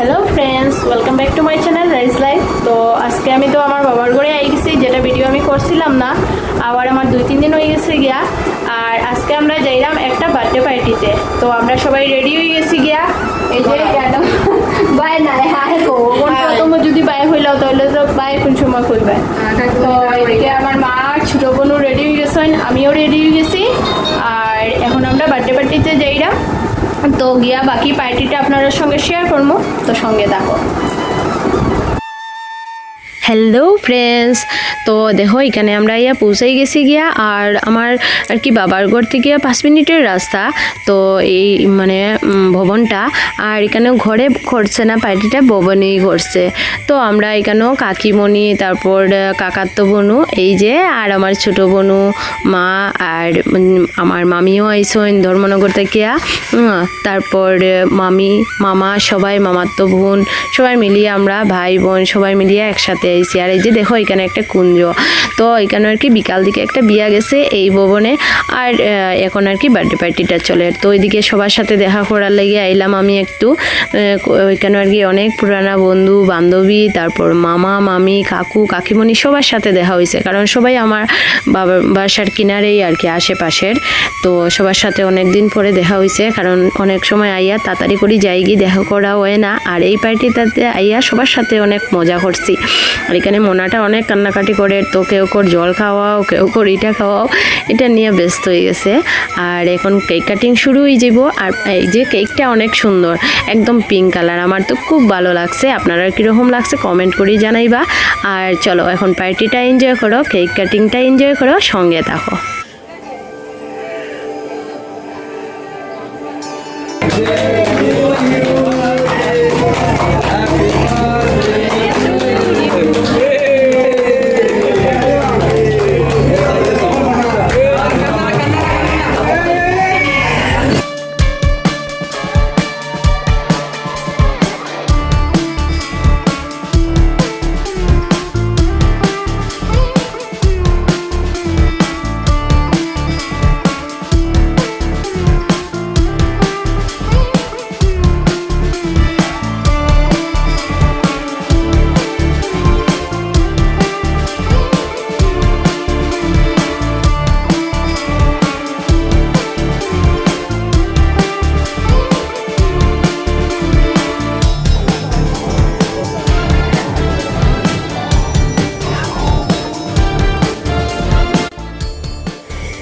Hello friends welcome back to my channel rice life তো আজকে আমি তো আমার বাবার ঘরে আই গেছি যেটা ভিডিও আমি করছিলাম না। আবার আমার দুই তিন দিন হয়ে গেছে গিয়া। আর আজকে আমরা যাইলাম একটা বার্থডে পার্টিতে তো। আমরা সবাই রেডি হয়ে গেছি গিয়া। এই যে বাই না হ্যাঁ কো যদি বাই হইলাও তাহলে তো বাই কোন সময় কইবে তো এদিকে আমার মা ছোট বোনও রেডি হয়ে গেছেন আমিও রেডি হয়ে গেছি। তো গিয়া বাকি পার্টিটা আপনাদের সঙ্গে শেয়ার করব। তো সঙ্গে দেখো হ্যালো ফ্রেন্ডস তো দেখো এখানে আমরা ইয়া পৌঁছাই গেছি গিয়া আর আমার আর কি বাবার ঘর থেকে পাঁচ মিনিটের রাস্তা তো এই মানে ভবনটা আর এখানেও ঘরে করছে না পার্টিটা ভবনেই করছে তো আমরা এখানেও কাকিমণি তারপর আহ, কাকাতো বনু এই যে আর আমার ছোট বনু মা আর আমার মামিও আইসেন ধর্মনগর থেকে তারপর মামি মামা সবাই মামাতো বোন সবাই মিলিয়ে আমরা ভাই বোন সবাই মিলিয়ে একসাথে আইসি আর এই যে দেখো, এখানে একটা কুঞ্জ। তো এখানে আর কি বিকাল দিকে একটা বিয়া গেছে এই ভবনে, আর এখন আর কি বার্থডে পার্টিটা চলে। তো ওইদিকে সবার সাথে দেখা করার লেগে আইলাম আমি একটু। ওইখানে আর কি অনেক পুরানা বন্ধু, বান্ধবী, তারপর মামা, মামি, কাকু, কাকিমণি সবার সাথে দেখা হয়েছে। কারণ সবাই আমার বাবার বাসার কিনারেই আর কি আশেপাশের। তো সবার সাথে অনেক দিন পরে দেখা হয়েছে, কারণ অনেক সময় আইয়া তাড়াতাড়ি করে যাই গিয়ে দেখা করা হয় না। আর এই পার্টিটাতে আইয়া সবার সাথে অনেক মজা করছি। আর এখানে মোনাটা অনেক কান্নাকাটি করে, তো কেউ কর জল খাওয়াও, কেউ কর ইটা খাওয়াও, এটা নিয়ে ব্যস্ত হয়ে গেছে। আর এখন কেক কাটিং শুরু হয়ে যাব আর এই যে কেকটা অনেক সুন্দর, একদম পিঙ্ক কালার আমার তো খুব ভালো লাগছে। আপনারা কীরকম লাগছে কমেন্ট করেই জানাইবা। আর চলো, এখন পার্টিটা এনজয় করো কেক কাটিংটা এনজয় করো, সঙ্গে থাকো।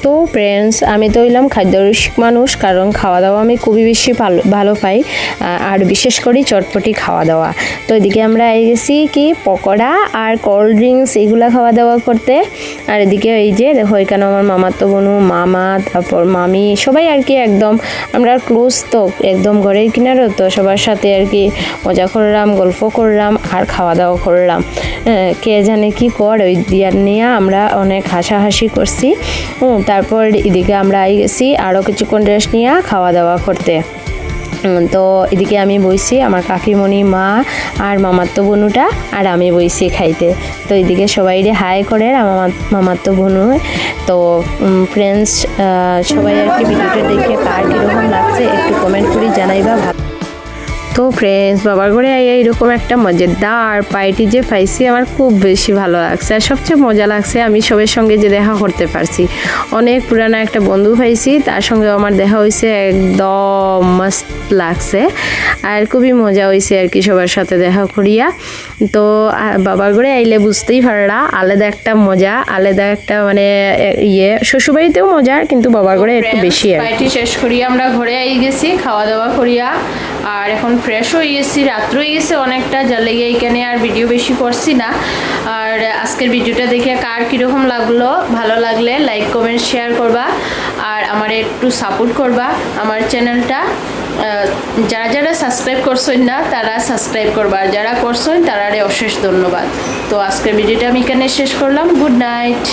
তো ফ্রেন্ডস আমি তো হইলাম খাদ্যরসিক মানুষ কারণ খাওয়া দাওয়া আমি খুবই বেশি ভালো ভালো পাই আর বিশেষ করে চটপটি খাওয়া দাওয়া তো এদিকে আমরা গেছি কি পকোড়া আর কোল্ড ড্রিঙ্কস এগুলা খাওয়া দাওয়া করতে। আর এদিকে এই যে দেখো এখানে আমার মামার তো বোনু মামা তারপর মামি সবাই আর কি একদম আমরা ক্লোজ তো একদম ঘরের কিনারও তো সবার সাথে আর কি মজা করলাম গল্প করলাম আর খাওয়া দাওয়া করলাম। হ্যাঁ, কে জানে কি কর ওই দিয়ার নিয়ে আমরা অনেক হাসাহাসি করছি। তারপর এদিকে আমরা গেছি আরও কিছুক্ষণ রেস্ট নিয়ে খাওয়া দাওয়া করতে তো এদিকে আমি বইছি, আমার কাকিমণি, মা আর মামাত্ম বনুটা আর আমি বইছি খাইতে। তো এদিকে সবাই রে হাই করে আর মামাত্ম বনু। তো ফ্রেন্ডস সবাই আর কি ভিডিওটা দেখে কার কীরকম লাগছে একটু কমেন্ট করে জানাইবা। ভালো তো ফ্রেন্ডস বাবার ঘরে আইয়া এরকম একটা মজাদার পার্টি যে পাইছি আমার খুব বেশি ভালো লাগছে। আর সবচেয়ে মজা লাগছে আমি সবের সঙ্গে যে দেখা করতে পারছি। অনেক পুরানো একটা বন্ধু পাইছি তার সঙ্গে আমার দেখা হয়েছে একদম মস্ত লাগছে। আর খুবই মজা হয়েছে আর কি সবার সাথে দেখা করিয়া। তো বাবার ঘরে আইলে বুঝতেই পারলা আলাদা একটা মজা আলাদা একটা মানে ইয়ে। শ্বশুরবাড়িতেও মজা কিন্তু বাবার ঘরে একটু বেশি আর পার্টি শেষ করিয়া আমরা ঘরে আই গেছি খাওয়া দাওয়া করিয়া। আর এখন ফ্রেশ হয়ে গেছি, রাত্র হয়ে গেছে, অনেকটা যার লেগে এইখানে আর ভিডিও বেশি করছি না। আর আজকের ভিডিওটা দেখে কার কীরকম লাগল, ভালো লাগলে লাইক কমেন্ট শেয়ার করবা। আর আমার একটু সাপোর্ট করবা আমার চ্যানেলটা যারা যারা সাবস্ক্রাইব করছেন না, তারা সাবস্ক্রাইব করবা। আর যারা করছেন, তারারে অশেষ ধন্যবাদ। তো আজকের ভিডিওটা আমি এখানে শেষ করলাম। Good night